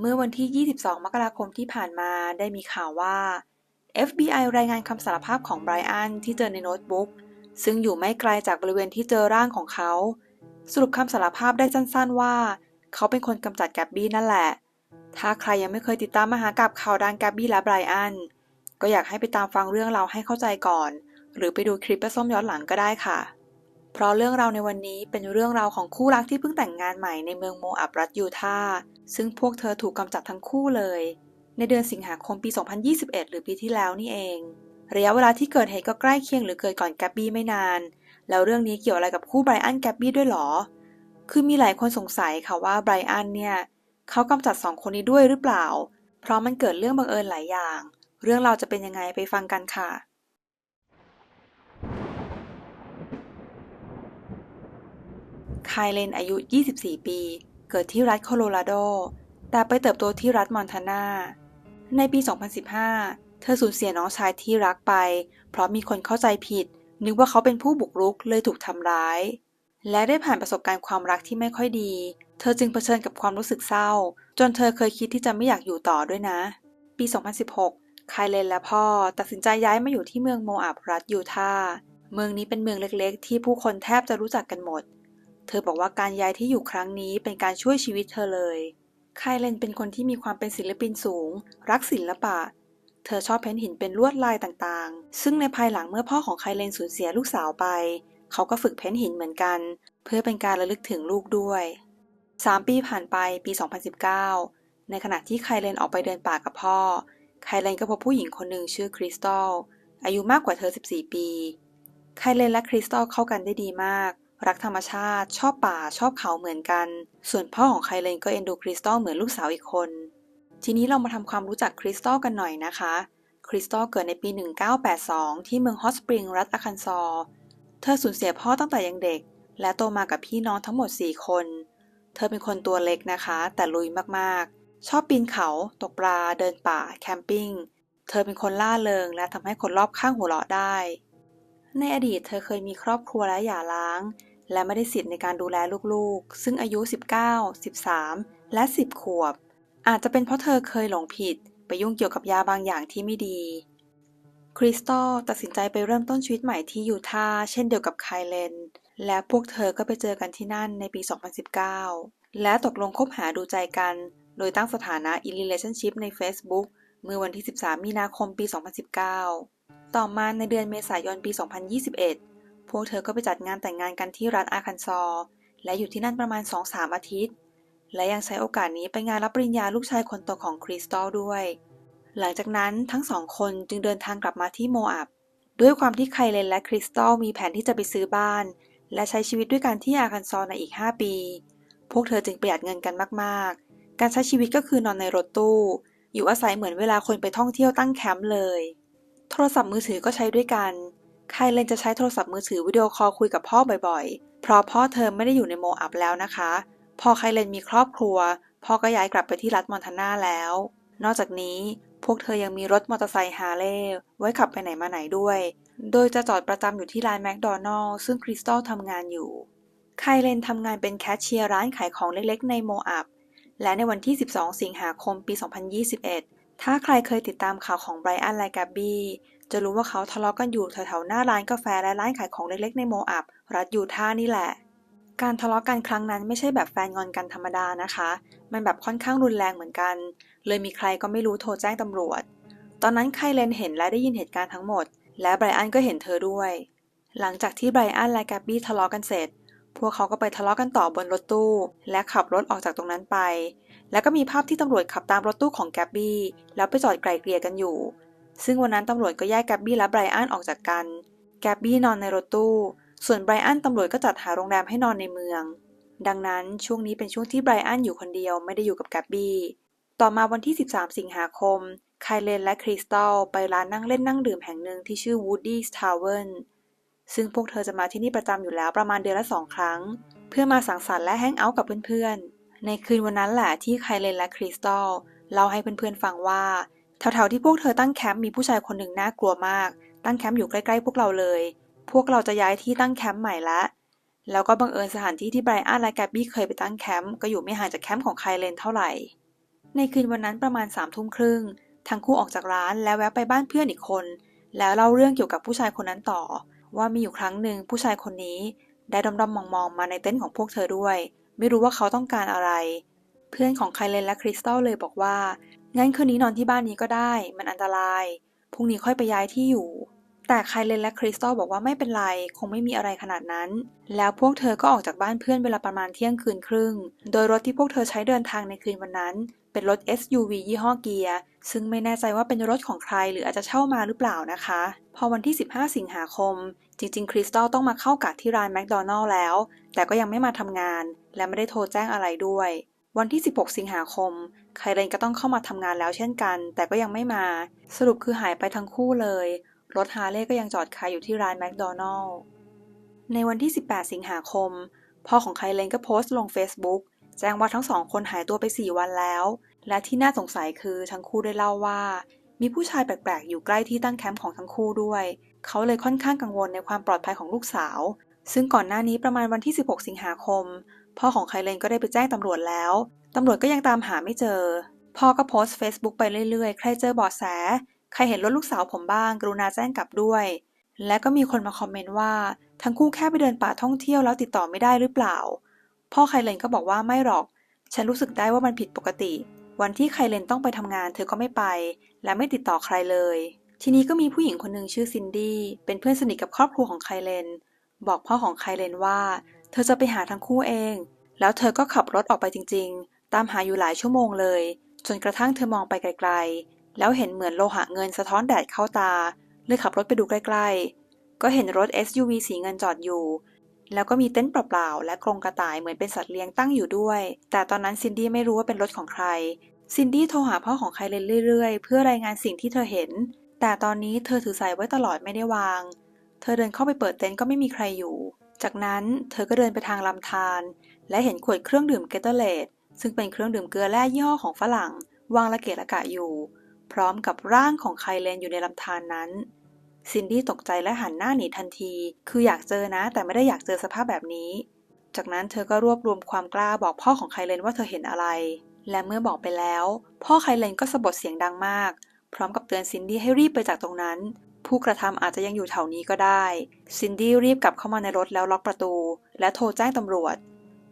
เมื่อวันที่ 22 มกราคมที่ผ่านมาได้มีข่าวว่า FBI รายงานคำสารภาพของไบรอันที่เจอในโน้ตบุ๊ก ซึ่งอยู่ไม่ไกลจากบริเวณที่เจอร่างของเขา สรุปคำสารภาพได้สั้นๆว่า เขาเป็นคนกำจัดแกบบี้นั่นแหละ ถ้าใครยังไม่เคยติดตามมหากาบข่าวด้านแกบบี้และไบรอัน ก็อยากให้ไปตามฟังเรื่องราวให้เข้าใจก่อน หรือไปดูคลิปและส้มย้อนหลังก็ได้ค่ะ เพราะเรื่องราวในวันนี้เป็นเรื่องราวของคู่รักที่เพิ่งแต่งงานใหม่ในเมืองโมอับรัฐยูทาห์ซึ่งพวกเธอถูกกำจัดทั้งคู่เลย ในเดือนสิงหาคมปี 2021 หรือปีที่แล้วนี่เอง ระยะเวลาที่เกิดเหตุก็ใกล้เคียงหรือเกิดก่อนแกบบี้ไม่นาน แล้วเรื่องนี้เกี่ยวอะไรกับคู่ไบรอันแกบบี้ด้วยหรอ คือมีหลายคนสงสัยค่ะว่าไบรอันเนี่ยเขากำจัดสองคนนี้ด้วยหรือเปล่า เพราะมันเกิดเรื่องบังเอิญหลายอย่าง เรื่องเราจะเป็นยังไงไปฟังกันค่ะ คายเลนอายุ 24 ปี เกิดที่รัฐโคโลราโด แต่ไปเติบโตที่รัฐมอนทานา ในปี 2015 เธอสูญเสียน้องชายที่รักไป เพราะมีคนเข้าใจผิด นึกว่าเขาเป็นผู้บุกรุกเลยถูกทำร้าย และได้ผ่านประสบการณ์ความรักที่ไม่ค่อยดี เธอจึงเผชิญกับความรู้สึกเศร้า จนเธอเคยคิดที่จะไม่อยากอยู่ต่อด้วยนะ ปี 2016 คายเลนและพ่อตัดสินใจย้ายมาอยู่ที่เมืองโมอาบรัฐยูทาห์เมืองนี้เป็นเมืองเล็กๆ ที่ผู้คนแทบจะรู้จักกันหมด เธอบอกว่าการย้ายที่อยู่ครั้งนี้เป็นการช่วยชีวิตเธอเลยไคเลนเป็นคนที่มีความเป็นศิลปินสูง รักศิลปะ เธอชอบเพ้นหินเป็นลวดลายต่างๆ ซึ่งในภายหลังเมื่อพ่อของไคเลนสูญเสียลูกสาวไป เขาก็ฝึกเพ้นหินเหมือนกัน เพื่อเป็นการระลึกถึงลูกด้วย 3 ปีผ่านไปปี 2019 ในขณะที่ไคเลนออกไปเดินป่ากับพ่อ ไคเลนก็พบผู้หญิงคนหนึ่งชื่อคริสตัลอายุมากกว่าเธอ 14 ปี ไคเลนและคริสตัลเข้ากันได้ดีมาก รักธรรมชาติ ชอบป่าชอบเขาเหมือนกัน ส่วนพ่อของไคเลนก็เอ็นดูคริสตัลเหมือนลูกสาวอีกคน ทีนี้เรามาทำความรู้จักคริสตัลกันหน่อยนะคะ คริสตัลเกิดในปี 1982 ที่เมืองฮอตสปริง รัฐอาคันซอ เธอสูญเสียพ่อตั้งแต่ยังเด็ก และโตมากับพี่น้องทั้งหมด 4 คน เธอเป็นคนตัวเล็กนะคะ แต่ลุยมากๆ ชอบปีนเขา ตกปลา เดินป่า แคมปิ้ง เธอเป็นคนล่าเริง และทำให้คนรอบข้างหัวเราะได้ ในอดีตเธอเคยมีครอบครัวและหย่าร้าง และไม่ได้สิทธิ์ในการดูแลลูกๆ ซึ่งอายุ 19 13 และ 10 ขวบ อาจจะเป็นเพราะเธอเคยหลงผิด ไปยุ่งเกี่ยวกับยาบางอย่างที่ไม่ดี คริสตัลตัดสินใจไปเริ่มต้นชีวิตใหม่ที่ยูทาห์เช่นเดียวกับไคเลน และพวกเธอก็ไปเจอกันที่นั่นในปี 2019 และตกลงคบหาดูใจกัน โดยตั้งสถานะ in relationship ใน Facebook เมื่อวันที่ 13 มีนาคมปี 2019 ต่อมาในเดือนเมษายนปี 2021 พวกเธอก็ไปจัดงานแต่งงานกันที่รัฐอาคันซอ และอยู่ที่นั่นประมาณ2-3อาทิตย์ และยังใช้โอกาสนี้ไปงานรับปริญญาลูกชายคนโตของคริสตัลด้วย หลังจากนั้นทั้งสองคนจึงเดินทางกลับมาที่โมอับด้วยความที่ไคเลนและคริสตัลมีแผนที่จะไปซื้อบ้าน และใช้ชีวิตด้วยกันที่อาคันซอในอีก 5 ปี พวกเธอจึงประหยัดเงินกันมากๆ การใช้ชีวิตก็คือนอนในรถตู้ อยู่อาศัยเหมือนเวลาคนไปท่องเที่ยวตั้งแคมป์เลย โทรศัพท์มือถือก็ใช้ด้วยกัน ไคเลนจะใช้โทรศัพท์มือถือวิดีโอคอลคุยกับพ่อบ่อยๆ เพราะพ่อเธอไม่ได้อยู่ในโมอับแล้วนะคะ พอไคเลนมีครอบครัว พ่อก็ย้ายกลับไปที่รัฐมอนทานาแล้ว นอกจากนี้พวกเธอยังมีรถมอเตอร์ไซค์ฮาร์เลย์ไว้ขับไปไหนมาไหนด้วย โดยจะจอดประจำอยู่ที่ร้านแมคโดนัลล์ซึ่งคริสตัลทำงานอยู่ ไคเลนทำงานเป็นแคชเชียร์ร้านขายของเล็กๆ ในโมอับ และในวันที่ 12 สิงหาคมปี 2021 ถ้าใครเคยติดตามข่าวของไบรอันและแกบบี้ จะรู้ว่าเขาทะเลาะกันอยู่แถวๆหน้าร้านกาแฟและร้านขายของเล็กๆในโมอับ รัฐยูทาห์นี่แหละ การทะเลาะกันครั้งนั้นไม่ใช่แบบแฟนงอนกันธรรมดานะคะ มันแบบค่อนข้างรุนแรงเหมือนกัน เลยมีใครก็ไม่รู้โทรแจ้งตำรวจ ตอนนั้นไคเลนเห็นและได้ยินเหตุการณ์ทั้งหมด และไบรอันก็เห็นเธอด้วย หลังจากที่ไบรอันและแกบบี้ทะเลาะกันเสร็จ พวกเขาก็ไปทะเลาะกันต่อบนรถตู้ และขับรถออกจากตรงนั้นไป แล้วก็มีภาพที่ตำรวจขับตามรถตู้ของแกบบี้แล้วไปจอดไกลเกลี่ยกันอยู่ ซึ่งวันนั้นตำรวจก็แยกแกบบี้และไบรอันออกจากกัน แกบบี้นอนในรถตู้ ส่วนไบรอันตำรวจก็จัดหาโรงแรมให้นอนในเมือง ดังนั้นช่วงนี้เป็นช่วงที่ไบรอันอยู่คนเดียวไม่ได้อยู่กับแกบบี้ ต่อมาวันที่ 13 สิงหาคมไคเลนและคริสตัลไปร้านนั่งเล่นนั่งดื่มแห่งหนึ่งที่ชื่อ Woody's Tavern ซึ่งพวกเธอจะมาที่นี่ประจำอยู่แล้วประมาณเดือนละสองครั้ง เพื่อมาสังสรรค์และแฮงเอาท์กับเพื่อนๆ ในคืนวันนั้นแหละที่ไคเลนและคริสตัลเล่าให้เพื่อนๆฟังว่า แถวๆที่พวกเธอตั้งแคมป์มีผู้ชายคนหนึ่งน่ากลัวมาก ตั้งแคมป์อยู่ใกล้ๆพวกเราเลย พวกเราจะย้ายที่ตั้งแคมป์ใหม่ละแล้วก็บังเอิญสถานที่ที่ไบรอันและแกบบี้เคยไปตั้งแคมป์ก็อยู่ไม่ห่างจากแคมป์ของไคเลนเท่าไหร่ ในคืนวันนั้นประมาณสามทุ่มครึ่งทั้งคู่ออกจากร้านแล้วแวะไปบ้านเพื่อนอีกคน แล้วเล่าเรื่องเกี่ยวกับผู้ชายคนนั้นต่อ ว่ามีอยู่ครั้งหนึ่งผู้ชายคนนี้ ได้ดำๆมองๆมาในเต็นท์ของพวกเธอด้วย ไม่รู้ว่าเขาต้องการอะไร เพื่อนของไคลเลนและคริสตัลเลยบอกว่า งั้นคืนนี้นอนที่บ้านนี้ก็ได้ มันอันตราย พรุ่งนี้ค่อยไปย้ายที่อยู่ แต่ไคเลนและคริสตัลบอกว่าไม่เป็นไร คงไม่มีอะไรขนาดนั้น แล้วพวกเธอก็ออกจากบ้านเพื่อนเวลาประมาณเที่ยงคืนครึ่ง โดยรถที่พวกเธอใช้เดินทางในคืนวันนั้น เป็นรถ SUV ยี่ห้อเกียร์ ซึ่งไม่แน่ใจว่าเป็นรถของใครหรืออาจจะเช่ามาหรือเปล่านะคะ พอวันที่ 15 สิงหาคม จริงๆ คริสตัลต้องมาเข้ากะที่ร้านแมคโดนัลล์แล้ว แต่ก็ยังไม่มาทำงาน และไม่ได้โทรแจ้งอะไรด้วย วันที่ 16 สิงหาคม ไคเรนก็ต้องเข้ามาทำงานแล้วเช่นกัน แต่ก็ยังไม่มา สรุปคือหายไปทั้งคู่เลย รถฮาร์เลย์ก็ยังจอดคาอยู่ที่ร้านแมคโดนัลล์ ในวันที่ 18 สิงหาคม พ่อของไคเลนก็โพสต์ลง Facebook แจ้งว่าทั้งสองคนหายตัวไป 4 วันแล้ว และที่น่าสงสัยคือทั้งคู่ได้เล่าว่า มีผู้ชายแปลกๆ อยู่ใกล้ที่ตั้งแคมป์ของทั้งคู่ด้วย เขาเลยค่อนข้างกังวลในความปลอดภัยของลูกสาว ซึ่งก่อนหน้านี้ประมาณวันที่ 16 สิงหาคม พ่อของไคเลนก็ได้ไปแจ้งตำรวจแล้ว ตำรวจก็ยังตามหาไม่เจอ พ่อก็โพสต์ Facebook ไปเรื่อยๆ ใครเจอเบาะแส ใครเห็นรถลูกสาวผมบ้าง กรุณาแจ้งกลับด้วย และก็มีคนมาคอมเมนต์ว่า ทั้งคู่แค่ไปเดินป่าท่องเที่ยวแล้วติดต่อไม่ได้หรือเปล่า พ่อไคเลนก็บอกว่าไม่หรอก ฉันรู้สึกได้ว่ามันผิดปกติ วันที่ไคเลนต้องไปทำงานเธอก็ไม่ไป และไม่ติดต่อใครเลย ทีนี้ก็มีผู้หญิงคนหนึ่งชื่อซินดี้ เป็นเพื่อนสนิทกับครอบครัวของไคเลนบอกพ่อของไคเลนว่า เธอจะไปหาทั้งคู่เอง แล้วเธอก็ขับรถออกไปจริง ๆ ตามหาอยู่หลายชั่วโมงเลย จนกระทั่งเธอมองไปไกล ๆ แล้วเห็นเหมือนโลหะเงินสะท้อนแดดเข้าตา เลยขับรถไปดูใกล้ ๆ ก็เห็นรถ SUV สีเงินจอดอยู่ แล้วก็มีเต็นท์เปล่าๆ และกรงกระต่ายเหมือนเป็นสัตว์เลี้ยงตั้งอยู่ด้วย แต่ตอนนั้นซินดี้ไม่รู้ว่าเป็นรถของใคร ซินดี้โทรหาพ่อของไคเลนเรื่อยๆ เพื่อรายงานสิ่งที่เธอเห็น แต่ตอนนี้เธอถือสายไว้ตลอดไม่ได้วาง เธอเดินเข้าไปเปิดเต็นท์ก็ไม่มีใครอยู่ จากนั้นเธอก็เดินไปทางลำธารและเห็นขวดเครื่องดื่มเกตเตอร์เลดซึ่งเป็นเครื่องดื่มเกลือแร่ย่อของฝรั่งวางละเกะละกะอยู่ พร้อมกับร่างของไคลเลนอยู่ในลำธารนนั้นซินดี้ตกใจและหันหน้าหนีทันที คืออยากเจอนะ แต่ไม่ได้อยากเจอสภาพแบบนี้ จากนั้นเธอก็รวบรวมความกล้าบอกพ่อของไคลเลนว่าเธอเห็นอะไร และเมื่อบอกไปแล้ว พ่อไคลเลนก็สะบัดเสียงดังมาก พร้อมกับเตือนซินดี้ให้รีบไปจากตรงนั้น ผู้กระทำอาจจะยังอยู่แถวนี้ก็ได้ ซินดี้รีบกลับเข้ามาในรถแล้วล็อกประตู และโทรแจ้งตำรวจ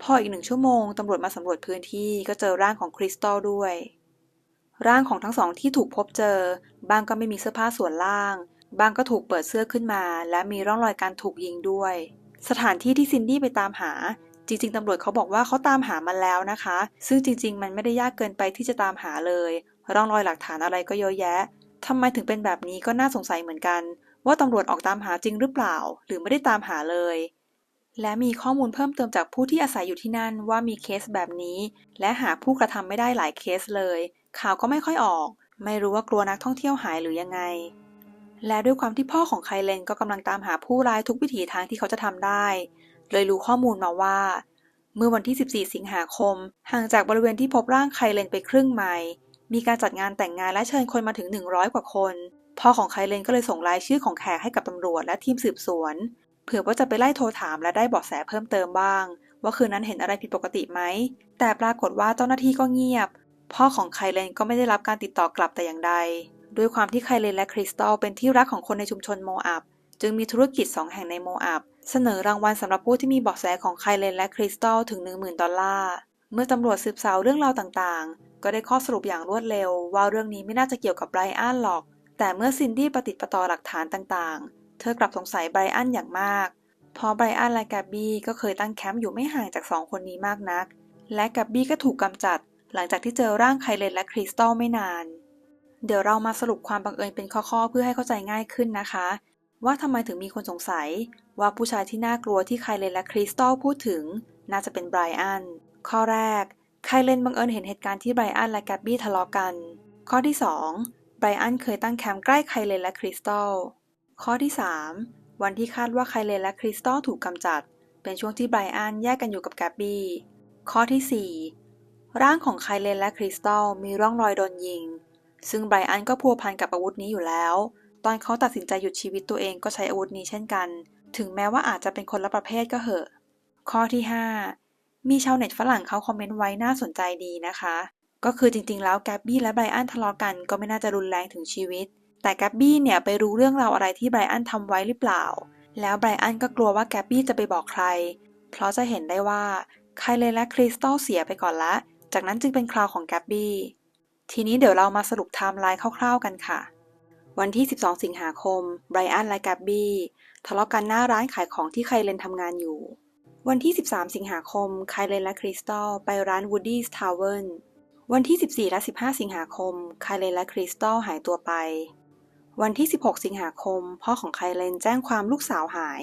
พออีกหนึ่งชั่วโมงตำรวจมาสำรวจพื้นที่ก็เจอร่างของคริสตัลด้วย ร่างของทั้งสองที่ถูกพบเจอ บางก็ไม่มีเสื้อผ้าส่วนล่าง บางก็ถูกเปิดเสื้อขึ้นมา และมีร่องรอยการถูกยิงด้วย สถานที่ที่ซินดี้ไปตามหาจริงๆ ตำรวจเขาบอกว่าเขาตามหามันแล้วนะคะ ซึ่งจริง ๆ มันไม่ได้ยากเกินไปที่จะตามหาเลย ร่องรอยหลักฐานอะไรก็เยอะแยะ ทำไมถึงเป็นแบบนี้ก็น่าสงสัยเหมือนกัน ว่าตำรวจออกตามหาจริงหรือเปล่า หรือไม่ได้ตามหาเลย และมีข้อมูลเพิ่มเติมจากผู้ที่อาศัยอยู่ที่นั่นว่ามีเคสแบบนี้ และหาผู้กระทำไม่ได้หลายเคสเลย ข่าวก็ไม่ค่อยออก ไม่รู้ว่ากลัวนักท่องเที่ยวหายหรือยังไง และด้วยความที่พ่อของไคเลนก็กำลังตามหาผู้ร้ายทุกวิถีทางที่เขาจะทำได้ เลยรู้ข้อมูลมาว่า เมื่อวันที่ 14 สิงหาคม ห่างจากบริเวณที่พบร่างไคเลนไปครึ่งไมล์ มีการจัดงานแต่งงานและเชิญคนมาถึง 100 กว่าคน พ่อของไคเลนก็เลยส่งรายชื่อของแขกให้กับตำรวจและทีมสืบสวน เผื่อว่าจะไปไล่โทรถามและได้เบาะแสเพิ่มเติมบ้าง ว่าคืนนั้นเห็นอะไรผิดปกติไหม แต่ปรากฏว่าเจ้าหน้าที่ก็เงียบ พ่อของไคเลนก็ไม่ได้รับการติดต่อกลับแต่อย่างใด ด้วยความที่ไคเลนและคริสตัลเป็นที่รักของคนในชุมชนโมอับ จึงมีธุรกิจ 2 แห่งในโมอับ เสนอรางวัลสำหรับผู้ที่มีเบาะแสของไคเลนและคริสตัลถึง 10,000 ดอลลาร์เมื่อตำรวจสืบสาวเรื่องราวต่างๆ ก็ได้ข้อสรุปอย่างรวดเร็ว ว่าเรื่องนี้ไม่น่าจะเกี่ยวกับไบรอันหรอก แต่เมื่อซินดี้ประติดประต่อหลักฐานต่างๆ เธอกลับสงสัยไบรอันอย่างมาก เพราะไบรอันและแกบบี้ก็เคยตั้งแคมป์อยู่ไม่ห่างจากสองคนนี้มากนัก และแกบบี้ก็ถูกกำจัด หลังจากที่เจอร่างไคเลนและคริสตัลไม่นาน เดี๋ยวเรามาสรุปความบังเอิญเป็นข้อๆ เพื่อให้เข้าใจง่ายขึ้นนะคะ ว่าทำไมถึงมีคนสงสัย ว่าผู้ชายที่น่ากลัวที่ไคเลนและคริสตัลพูดถึง น่าจะเป็นไบรอันข้อแรก ไคเลนบังเอิญเห็นเหตุการณ์ที่ไบรอันและแกบบี้ทะเลาะกัน ข้อที่ 2 ไบรอันเคยตั้งแคมป์ใกล้ไคเลนและคริสตัล ข้อที่ 3 วันที่คาดว่าไคเลนและคริสตัลถูกกำจัด เป็นช่วงที่ไบรอันแยกกันอยู่กับแกบบี้ ข้อที่ 4 ร่างของไคเลนและคริสตัลมีร่องรอยโดนยิง ซึ่งไบรอันก็พัวพันกับอาวุธนี้อยู่แล้ว ตอนเขาตัดสินใจหยุดชีวิตตัวเองก็ใช้อาวุธนี้เช่นกัน ถึงแม้ว่าอาจจะเป็นคนละประเภทก็เหอะ ข้อที่ 5 มีชาวเน็ตฝรั่งเขาคอมเมนต์ไว้น่าสนใจดีนะคะ ก็คือจริงๆ แล้วแกบบี้และไบรอันทะเลาะกันก็ไม่น่าจะรุนแรงถึงชีวิต แต่แกบบี้เนี่ยไปรู้เรื่องราวอะไรที่ไบรอันทำไว้หรือเปล่า แล้วไบรอันก็กลัวว่าแกบบี้จะไปบอกใคร เพราะจะเห็นได้ว่าไคเลนและคริสตัลเสียไปก่อนละ จากนั้นจึงเป็นคราวของแกบบี้ ทีนี้เดี๋ยวเรามาสรุปไทม์ไลน์คร่าวๆกันค่ะ วันที่ 12 สิงหาคมไบรอันและแกบบี้ทะเลาะกันหน้าร้านขายของที่ไคเลนทำงานอยู่ วันที่ 13 สิงหาคม ไคเลนและคริสตัลไปร้าน Woody's Tavern วันที่ 14 และ 15 สิงหาคม ไคเลนและคริสตัลหายตัวไป วันที่ 16 สิงหาคม พ่อของไคเลนแจ้งความลูกสาวหาย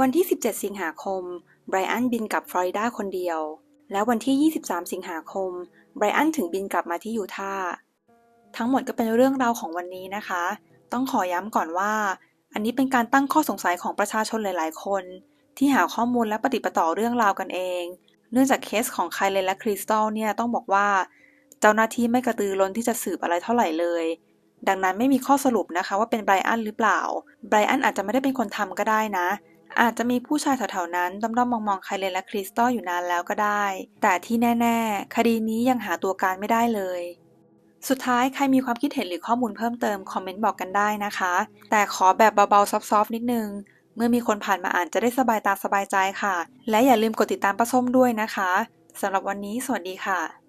วันที่ 17 สิงหาคม ไบรอันบินกลับฟลอริดาคนเดียว แล้ววันที่ 23 สิงหาคม ไบรอันถึงบินกลับมาที่ยูทาห์ทั้งหมดก็เป็นเรื่องราวของวันนี้นะคะ ต้องขอย้ำก่อนว่า อันนี้เป็นการตั้งข้อสงสัยของประชาชนหลาย ๆ คน ที่หาข้อมูลและปฏิปต่อเรื่องราวกันเอง เนื่องจากเคสของไคเลนและคริสตัลเนี่ยต้องบอกว่า เจ้าหน้าที่ไม่กระตือร้นที่จะสืบอะไรเท่าไหร่เลย ดังนั้นไม่มีข้อสรุปนะคะว่าเป็นไบรอันหรือเปล่า ไบรอันอาจจะไม่ได้เป็นคนทำก็ได้นะ อาจจะมีผู้ชายแถวๆนั้นด้อมๆมองๆไคเลนและคริสตัลอยู่นานแล้วก็ได้ แต่ที่แน่ ๆ คดีนี้ยังหาตัวการไม่ได้เลยสุดท้ายใครมีความคิดเห็นหรือข้อมูลเพิ่มเติม คอมเมนต์บอกกันได้นะคะ แต่ขอแบบเบาๆ ซอฟๆ นิดนึง เมื่อมีคนผ่านมาอ่านจะได้สบายตาสบายใจค่ะ และอย่าลืมกดติดตามป้าส้มด้วยนะคะสำหรับวันนี้สวัสดีค่ะ